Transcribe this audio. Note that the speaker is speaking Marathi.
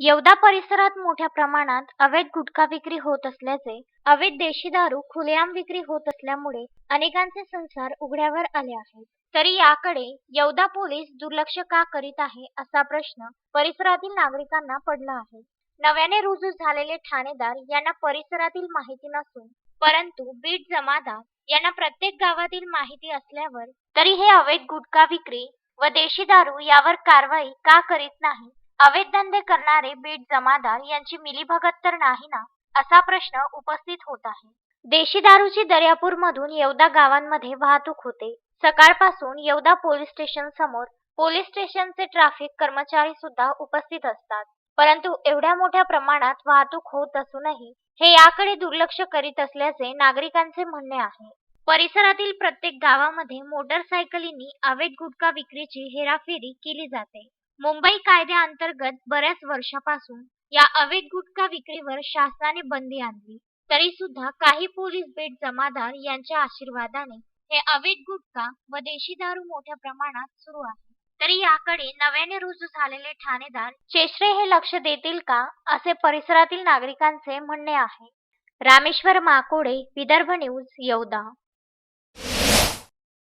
येवदा परिसरात मोठ्या प्रमाणात अवैध गुटखा विक्री होत असल्याचे अवैध देशी दारू खुलेआम विक्री होत असल्यामुळे अनेकांचे संसार उघड्यावर आले आहेत. तरी याकडे येवदा पोलीस दुर्लक्ष का करीत आहे असा प्रश्न परिसरातील नागरिकांना पडला आहे. नव्याने रुजू झालेले ठाणेदार यांना परिसरातील माहिती नसून परंतु बीट जमादार यांना प्रत्येक गावातील माहिती असल्यावर तरी हे अवैध गुटखा विक्री व देशी दारू यावर कारवाई का करीत नाही? अवैध धंदे करणारे बीट जमादार यांची मिलीभगत तर नाही ना? असा प्रश्न उपस्थित होत आहे. देशी दारूची दर्यापूर मधून येवदा गावांमध्ये वाहतूक होते. सकाळपासून येवदा पोलीस स्टेशन समोर पोलीस स्टेशनचे ट्रॅफिक कर्मचारी सुद्धा उपस्थित असतात. परंतु एवढ्या मोठ्या प्रमाणात वाहतूक होत असूनही हे याकडे दुर्लक्ष करीत असल्याचे नागरिकांचे म्हणणे आहे. परिसरातील प्रत्येक गावामध्ये मोटरसायकलींनी अवैध गुटखा विक्रीची हेराफेरी केली जाते. मुंबई कायद्याअंतर्गत बऱ्याच वर्षापासून या अवैध गुटखा विक्रीवर शासनाने बंदी आणली. तरी सुद्धा काही पोलीस बेट जमादार यांच्या आशीर्वादाने हे अवैध गुटखा व देशी दारू मोठ्या प्रमाणात सुरू आहे. तरी याकडे नव्याने रुजू झालेले ठाणेदार चेश्रे हे लक्ष देतील का असे परिसरातील नागरिकांचे म्हणणे आहे. रामेश्वर माकोडे विदर्भ न्यूज येवदा.